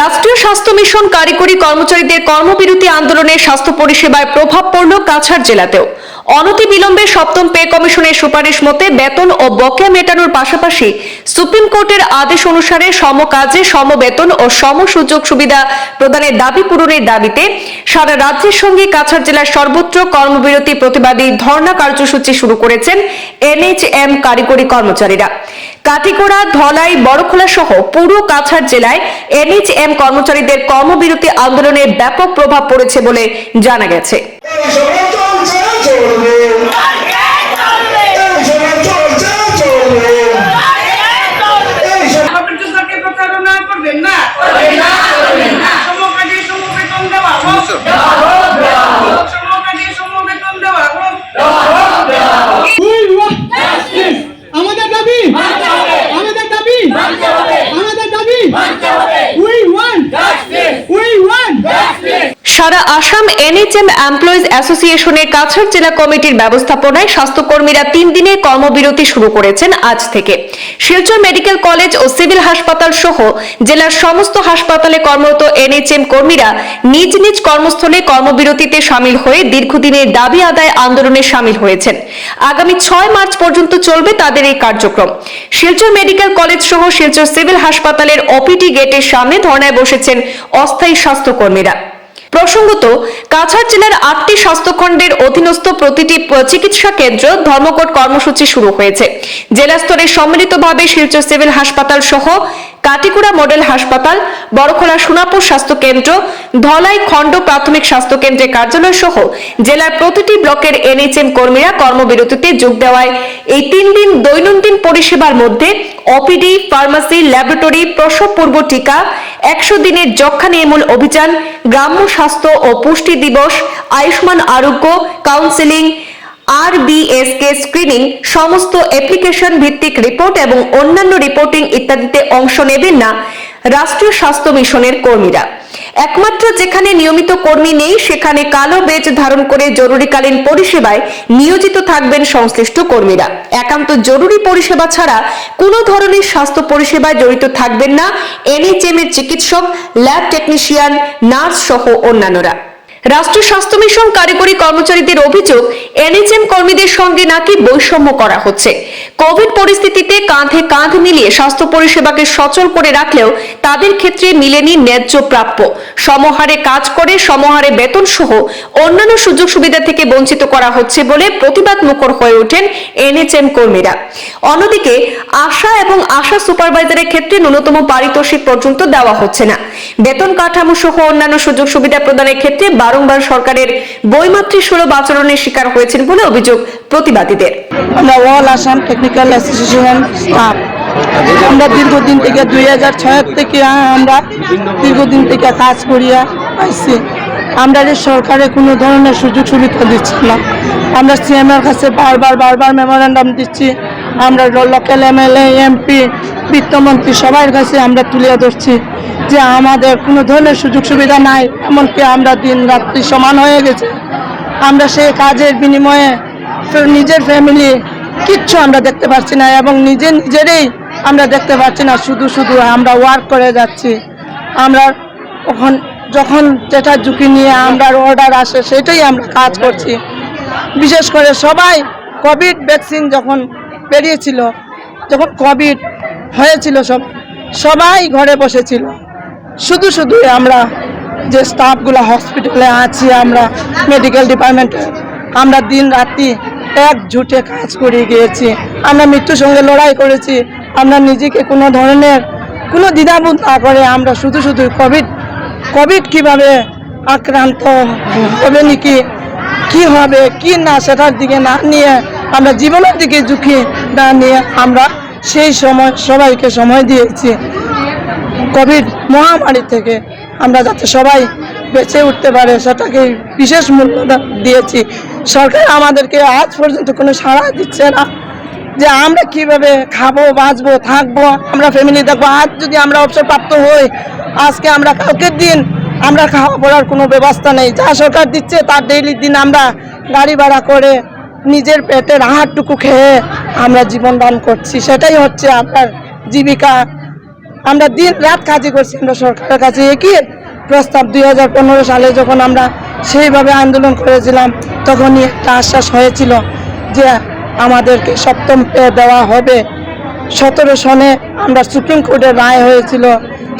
রাষ্ট্রীয় স্বাস্থ্য মিশন কারিগরি কর্মচারীদের কর্মবিরতি আন্দোলনে স্বাস্থ্য পরিষেবায় প্রভাব পড়ল কাছাড় জেলাতেও। অনতি বিলম্বে সপ্তম পে কমিশনের সুপারিশ মতে বেতন ও বকেয়া মেটানোর পাশাপাশি সুপ্রিম কোর্টের আদেশ অনুসারে সম কাজে সম বেতন ও সম সুযোগ সুবিধা প্রদানের দাবি পূরণের দাবিতে সারা রাজ্যের সঙ্গে কাছাড় জেলার সর্বত্র কর্মবিরতি প্রতিবাদী ধর্ণা কার্যসূচি শুরু করেছেন এনএইচএম কারিগরি কর্মচারীরা। কাঠিগোড়া ধলাই, বড়খোলা সহ পুরো কাছাড় জেলায় এনএইচএম কর্মচারীদের কর্মবিরতি আন্দোলনের ব্যাপক প্রভাব পড়েছে বলে জানা গেছে। চলবে আমাদের দাবি আমাদের দাবি আমাদের দাবি উই ওয়ান্ট উই ওয়ান্ট সারা আসাম এনএইচএম এমপ্লয়িজ অ্যাসোসিয়েশনের কাছাড় জেলা কমিটির ব্যবস্থাপনায় স্বাস্থ্যকর্মীরা তিন দিনের কর্মবিরতি শুরু করেছেন আজ থেকে। শিলচর মেডিকেল কলেজ ও সিভিল হাসপাতাল সহ জেলার সমস্ত হাসপাতালে কর্মরত এনএইচএম কর্মীরা নিজ নিজ কর্মস্থলে কর্মবিরতিতে সামিল হয়ে দীর্ঘদিনের দাবি আদায় আন্দোলনে সামিল হয়েছেন। আগামী ছয় মার্চ পর্যন্ত চলবে তাদের এই কার্যক্রম। শিলচর মেডিকেল কলেজ সহ শিলচর সিভিল হাসপাতালের ওপিডি গেটের সামনে ধর্নায় বসেছেন অস্থায়ী স্বাস্থ্যকর্মীরা। প্রসঙ্গত, কাছাড় জেলার আটটি স্বাস্থ্যখণ্ডের অধীনস্থ প্রতিটি চিকিৎসা কেন্দ্র ধর্মঘট কর্মসূচি শুরু হয়েছে। জেলা স্তরে সম্মিলিতভাবে শিলচর সিভিল হাসপাতাল সহ কাটিকুড়া মডেল হাসপাতাল, বড়খোলা সোনাপুর স্বাস্থ্য কেন্দ্র ধলাই খণ্ড প্রাথমিক স্বাস্থ্য কেন্দ্রের কার্যালয় সহ জেলার প্রতিটি ব্লকের এনএইচএম কর্মীরা কর্মবিরতিতে যোগ দেওয়ায় এই তিন দিন দৈনন্দিন পরিষেবার মধ্যে ওপিডি ফার্মাসি ল্যাবরেটরি প্রসব পূর্ব টিকা, একশো দিনের যক্ষা নির্মূল অভিযান, গ্রাম্য স্বাস্থ্য ও পুষ্টি দিবস, আয়ুষ্মান আরোগ্য কাউন্সেলিং আর বিএসকে স্ক্রিনিং সমস্ত অ্যাপ্লিকেশন ভিত্তিক রিপোর্ট এবং অন্যান্য রিপোর্টিং ইত্যাদিতে অংশ নেবেন না, রাষ্ট্রীয় স্বাস্থ্য মিশনের কর্মীরা। একমাত্র যেখানে নিয়মিত কর্মী নেই, সেখানে কালো বেজ ধারণ করে জরুরিকালীন পরিষেবায় নিয়োজিত থাকবেন সংশ্লিষ্ট কর্মীরা। একান্ত জরুরি পরিষেবা ছাড়া কোনো ধরনের স্বাস্থ্য পরিষেবায় জড়িত থাকবেন না। এনএইচএম এর চিকিৎসক, ল্যাব টেকনিশিয়ান, নার্স সহ অন্যান্যরা। রাষ্ট্রীয় স্বাস্থ্য মিশন কারিগরি কর্মচারীদের অভিযোগ, এনএইচএম কর্মীদের সঙ্গে নাকি বৈষম্য করা হচ্ছে। কোভিড পরিস্থিতিতে কাঁধে কাঁধ মিলিয়ে স্বাস্থ্য পরিষেবাকে সচল করে রাখলেও তাদের ক্ষেত্রে মিলেনি ন্যায্য প্রাপ্য। সমহারে কাজ করে, সমহারে বেতন সহ অন্যান্য সুযোগ সুবিধা থেকে বঞ্চিত করা হচ্ছে বলে প্রতিবাদ মুখর হয়ে ওঠেন এনএইচএম কর্মীরা। অন্যদিকে, আশা এবং আশা সুপারভাইজারের ক্ষেত্রে ন্যূনতম পারিতোষিক পর্যন্ত দেওয়া হচ্ছে না। বেতন কাঠামো সহ অন্যান্য সুযোগ সুবিধা প্রদানের ক্ষেত্রে বারংবার সরকারের বৈমাত্রী সুলভ আচরণের শিকার হয়েছেন বলে অভিযোগ প্রতিবাদীদের। আমরা অল আসাম টেকনিক্যাল আমরা দীর্ঘদিন থেকে দুই হাজার ছয় থেকে আমরা দীর্ঘদিন থেকে কাজ করিয়া আইছি। আমরা যে সরকারে কোনো ধরনের সুযোগ সুবিধা দিচ্ছি না। আমরা সিএমের কাছে বারবার বারবার মেমোরেন্ডাম দিচ্ছি। আমরা লোকাল এমএলএ এমপি বিত্তমন্ত্রী সবার কাছে আমরা তুলে ধরছি যে আমাদের কোনো ধরনের সুযোগ সুবিধা নাই, এমনকি আমরা দিন রাত্রি সমান হয়ে গেছে। আমরা সেই কাজের বিনিময়ে নিজের ফ্যামিলি কিচ্ছু আমরা দেখতে পাচ্ছি না এবং নিজে নিজেরই আমরা দেখতে পাচ্ছি না, শুধু শুধু আমরা ওয়ার্ক করে যাচ্ছি। আমরা ওখান যখন যেটা ঝুঁকি নিয়ে আমরা অর্ডার আসে, সেটাই আমরা কাজ করছি। বিশেষ করে সবাই কোভিড ভ্যাকসিন যখন বেরিয়েছিল, যখন কোভিড হয়েছিল সব, সবাই ঘরে বসেছিল। শুধু শুধু আমরা যে স্টাফগুলো হসপিটালে আছি, আমরা মেডিকেল ডিপার্টমেন্টে আমরা দিন রাত্রি একজুটে কাজ করে গিয়েছি। আমরা মৃত্যুর সঙ্গে লড়াই করেছি। আমরা নিজেকে কোনো ধরনের, কোনো দ্বিধাবোধ না করে আমরা শুধু শুধু কোভিড কোভিড কীভাবে আক্রান্ত হবে নাকি কি হবে, কি না, সেটার দিকে না নিয়ে আমরা জীবনের দিকে ঝুঁকি না নিয়ে আমরা সেই সময় সবাইকে সময় দিয়েছি। কোভিড মহামারী থেকে আমরা যাতে সবাই বেঁচে উঠতে পারে, সেটাকে বিশেষ মূল্য দিয়েছি। সরকার আমাদেরকে আজ পর্যন্ত কোনো সাড়া দিচ্ছে না যে আমরা কীভাবে খাব, বাঁচবো, থাকব, আমরা ফ্যামিলি দেখব আজ যদি আমরা অবসরপ্রাপ্ত হই, আজকে আমরা কালকের দিন আমরা খাওয়া পড়ার কোনো ব্যবস্থা নেই। যা সরকার দিচ্ছে তার ডেইলি দিন আমরা গাড়ি ভাড়া করে নিজের পেটের আহারটুকু খেয়ে আমরা জীবন দান করছি। সেটাই হচ্ছে আপনার জীবিকা। আমরা দিন রাত কাজই করছি, আমরা সরকারের কাছে একই প্রস্তাব। দুই হাজার পনেরো সালে যখন আমরা সেইভাবে আন্দোলন করেছিলাম, তখনই একটা আশ্বাস হয়েছিল যে আমাদেরকে সপ্তম পে দেওয়া হবে। সতেরো সনে আমরা সুপ্রিম কোর্টের রায় হয়েছিল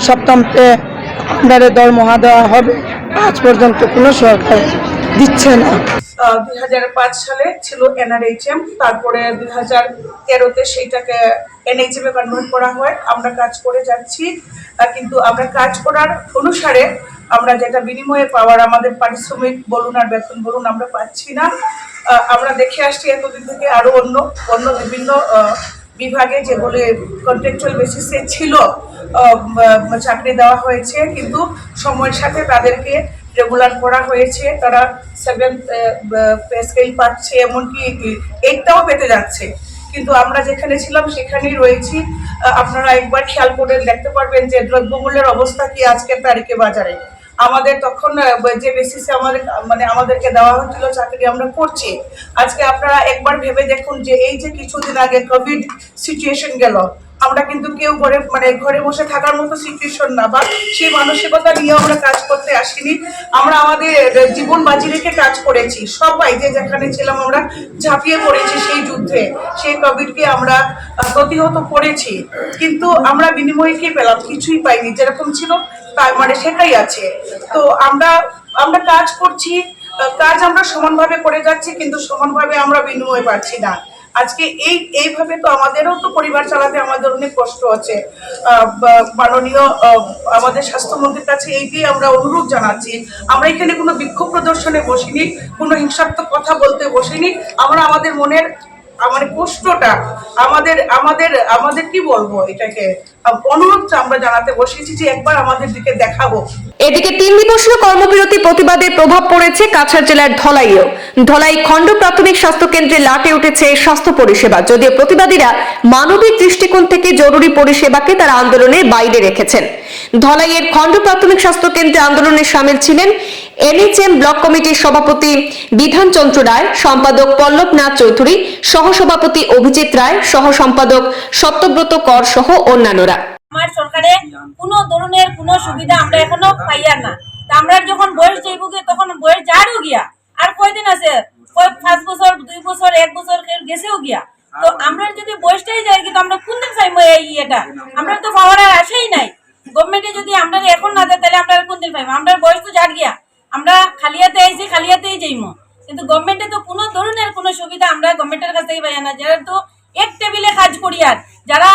সপ্তম পে। আমাদের দরমহা দেওয়া হবে। আজ পর্যন্ত কোনো সরকার দিচ্ছে না। দুই হাজার পাঁচ সালে ছিল এনআরএইচএম, তারপরে দুই হাজার তেরোতে সেইটাকে এনএইচএম কনভার্ট করা হয়। আমরা কাজ করে যাচ্ছি। কিন্তু আমরা কাজ করার অনুসারে আমরা যেটা বিনিময়ে পাওয়ার, আমাদের পারিশ্রমিক বলুন আর বেতন বলুন, আমরা পাচ্ছি না। আমরা দেখে আসছি এতদিন থেকে আরও অন্য অন্য বিভিন্ন বিভাগে যেগুলি কন্ট্রাকচুয়াল বেসিসে ছিল চাকরি দেওয়া হয়েছে, কিন্তু সময়ের সাথে তাদেরকে রেগুলার করা হয়েছে। তারা সেভেন পে স্কেল পাচ্ছে, এমনকি এইটাও পেতে যাচ্ছে। কিন্তু আমরা যেখানে ছিলাম, সেখানেই রয়েছি। আপনারা একবার খেয়াল করে দেখতে পারবেন যে দ্রব্যমূল্যের অবস্থা কি আজকের তারিখে বাজারে। আমাদের তখন যে বেসিসে আমাদের মানে আমাদেরকে দেওয়া হচ্ছিল চাকরি আমরা করছি। আজকে আপনারা একবার ভেবে দেখুন যে এই যে কিছুদিন আগে কোভিড সিচুয়েশন গেল আমরা কিন্তু কেউ ঘরে মানে ঘরে বসে থাকার মতো সিচুয়েশন না, বা সেই মানসিকতা নিয়ে আমরা কাজ করতে আসিনি। আমরা আমাদের জীবন বাজি রেখে কাজ করেছি। সবাই যে যেখানে ছিলাম আমরা ঝাঁপিয়ে পড়েছি সেই যুদ্ধে। সেই কোভিডকে আমরা প্রতিহত করেছি। কিন্তু আমরা বিনিময়ে কি পেলাম? কিছুই পাইনি। যেরকম ছিল তাই মানে সেটাই আছে। তো আমরা আমরা কাজ করছি কাজ আমরা সমানভাবে করে যাচ্ছি, কিন্তু সমানভাবে আমরা বিনিময় পাচ্ছি না। আজকে এই, এইভাবে তো আমাদেরও তো পরিবার চালাতে আমাদের অনেক কষ্ট আছে। মাননীয় আমাদের স্বাস্থ্যমন্ত্রীর কাছে এইটাই আমরা অনুরোধ জানাচ্ছি। আমরা এখানে কোনো বিক্ষোভ প্রদর্শনে বসিনি, কোনো হিংসাত্মক কথা বলতে বসিনি। আমরা আমাদের মনের আমাদের কষ্টটা, আমাদের আমাদের আমাদের কি বলব এটাকে? অনুরোধটা আমরা জানাতে বসেছি যে একবার আমাদের দিকে দেখাবো। এদিকে তিন দিবসীয় কর্মবিরতি প্রতিবাদে প্রভাব পড়েছে কাছাড় জেলার ধলাইয়েও। ধলাই খণ্ড প্রাথমিক স্বাস্থ্য কেন্দ্রে লাটে উঠেছে স্বাস্থ্য পরিষেবা। যদিও প্রতিবাদীরা মানবিক দৃষ্টিকোণ থেকে জরুরি পরিষেবাকে তারা আন্দোলনের বাইরে রেখেছেন। ধলাইয়ের খণ্ড প্রাথমিক স্বাস্থ্য কেন্দ্রে আন্দোলনে সামিল ছিলেন এনএচএম ব্লক কমিটির সভাপতি বিধান চন্দ্র রায়, সম্পাদক পল্লব নাথ চৌধুরী, সহসভাপতি অভিজিৎ রায় সহ সম্পাদক সত্যব্রত কর সহ অন্যান্যরা। আমার সরকারে কোনো ধরনের কোনো সুবিধা আমরা এখনও পাইয়ার না। তা আমরা যখন বয়স যাইব গিয়ে, তখন বয়স যারও গিয়া, আর কয়দিন আছে? পাঁচ বছর, দুই বছর, এক বছর গেছেও গিয়া। তো আমরা যদি বয়সটাই যাই কিন্তু আমরা কোন দিন পাইবো এই ইয়েটা? আমরা তো পাওয়ার আর আশাই নাই। গভর্নমেন্টে যদি আমরা এখন না দেয়, তাহলে আমরা কোন দিন পাইবো? আমরা বয়স তো যার গিয়া। আমরা খালিয়াতে আইছি, খালিয়াতেই যাইমো। কিন্তু গভর্নমেন্টে তো কোনো ধরনের কোনো সুবিধা আমরা গভর্নমেন্টের কাছ থেকে পাই না। যারা তো এক টেবিলে কাজ করি আর। যারা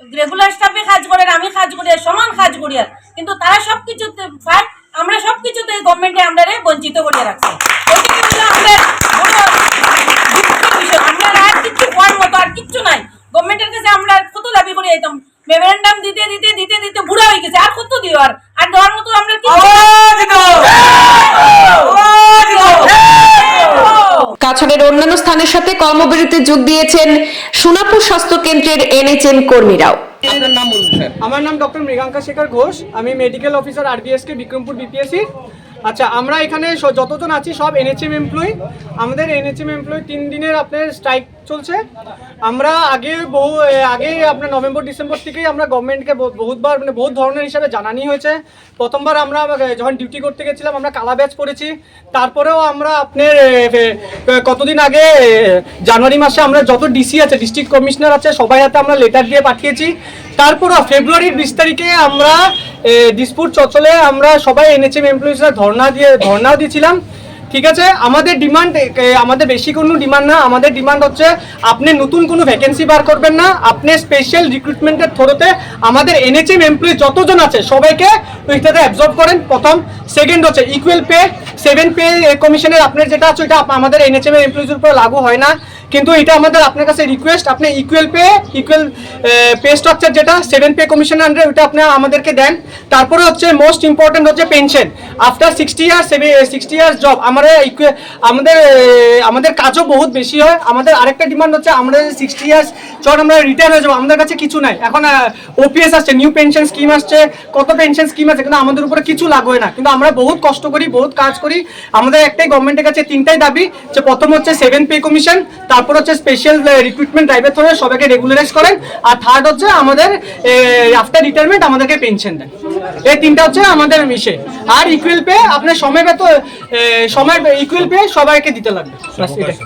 রেগুলার স্টাফে কাজ করে আর আমি কাজ করি আর সমান কাজ করি আর। কিন্তু তারা সব কিছুতে পায় আমরা সব কিছুতে গভর্নমেন্টে আমরা বঞ্চিত করে রাখছি। আমরা আর কিচ্ছু হওয়ার মতো আর কিচ্ছু নাই। গভর্নমেন্টের কাছে আমরা কত দাবি করে যেতাম মেমোরেন্ডাম দিতে দিতে দিতে দিতে বুড়া হয়ে গেছে। আর কত দিও আর? আর দেওয়ার মতো আমরা কাছাড়ের অন্যান্য স্থানের সাথে কর্মবিরতিতে যোগ দিয়েছেন স্বাস্থ্য কেন্দ্রের এনএচএম কর্মীরাও আমার নাম ডক্টর মৃগাঙ্কা শেখর ঘোষ। আমি medical officer RBSK Bikrampur BPSC আচ্ছা আমরা এখানে যতজন আছি সব এনএচএম এমপ্লয়ি আমাদের এনএচএম এমপ্লয়ি তিন দিনের আপনার স্ট্রাইক চলছে। আমরা আগে বহু আগে আপনার নভেম্বর ডিসেম্বর থেকেই আমরা গভর্নমেন্টকে বহুতবার মানে বহুত ধরনের হিসাবে জানানি হয়েছে। প্রথমবার আমরা যখন ডিউটি করতে গেছিলাম, আমরা কালা ব্যাচ করেছি তারপরেও আমরা আপনার কতদিন আগে জানুয়ারি মাসে আমরা যত ডিসি আছে ডিস্ট্রিক্ট কমিশনার আছে, সবাই হাতে আমরা লেটার দিয়ে পাঠিয়েছি। তারপরও ফেব্রুয়ারির বিশ তারিখে আমরা দিসপুর চচলে আমরা সবাই এনএচএম এমপ্লয়িজরা ধর্ণা দিয়ে, ধর্ণাও দিয়েছিলাম। ঠিক আছে? আমাদের ডিমান্ড আমাদের বেশি কোনো ডিমান্ড না। আমাদের ডিমান্ড হচ্ছে আপনি নতুন কোনো ভ্যাকেন্সি বার করবেন না। আপনি স্পেশাল রিক্রুটমেন্টের থ্রোতে আমাদের এনএচএম এমপ্লয়ি যতজন আছে, সবাইকে ওইটাতে অ্যাবজর্ব করেন। প্রথম। সেকেন্ড হচ্ছে ইকুয়াল পে সেভেন পে কমিশনের আপনার যেটা আছে, ওইটা আমাদের এনএচএম এমপ্লয়িজের উপর লাগু হয় না। কিন্তু এটা আমাদের আপনার কাছে রিকোয়েস্ট আপনি equal pay equal pay structure যেটা সেভেন পে কমিশনের আন্ডারে ওইটা আপনি আমাদেরকে দেন। তারপরে হচ্ছে মোস্ট ইম্পর্টেন্ট হচ্ছে pension after sixty years sixty years job আমাদের equa- আমাদের আমাদের কাজও বহুত বেশি হয়। আমাদের আরেকটা ডিমান্ড হচ্ছে আমরা সিক্সটি ইয়ার্স যখন আমরা রিটায়ার হয়ে যাব। আমাদের কাছে কিছু নাই। এখন ওপিএস আসছে নিউ পেনশন স্কিম আসছে, কত পেনশন স্কিম আছে, কিন্তু আমাদের উপরে কিছু লাগবে না। কিন্তু আমরা বহুত কষ্ট করি, বহুত কাজ করি। আমাদের একটাই গভর্নমেন্টের কাছে তিনটাই দাবি, যে প্রথম হচ্ছে সেভেন পে কমিশন তারপর হচ্ছে স্পেশাল রিক্রুটমেন্ট ড্রাইভের থ্রুয়ে সবাইকে রেগুলারাইজ করেন। আর থার্ড হচ্ছে আমাদের আফটার রিটায়ারমেন্ট আমাদেরকে পেনশন দেন। এই তিনটা হচ্ছে আমাদের মিশে। আর ইকুয়াল পে আপনার সময় বেত সময় ইকুয়াল পে সবাইকে দিতে লাগবে। ব্যাস এটাই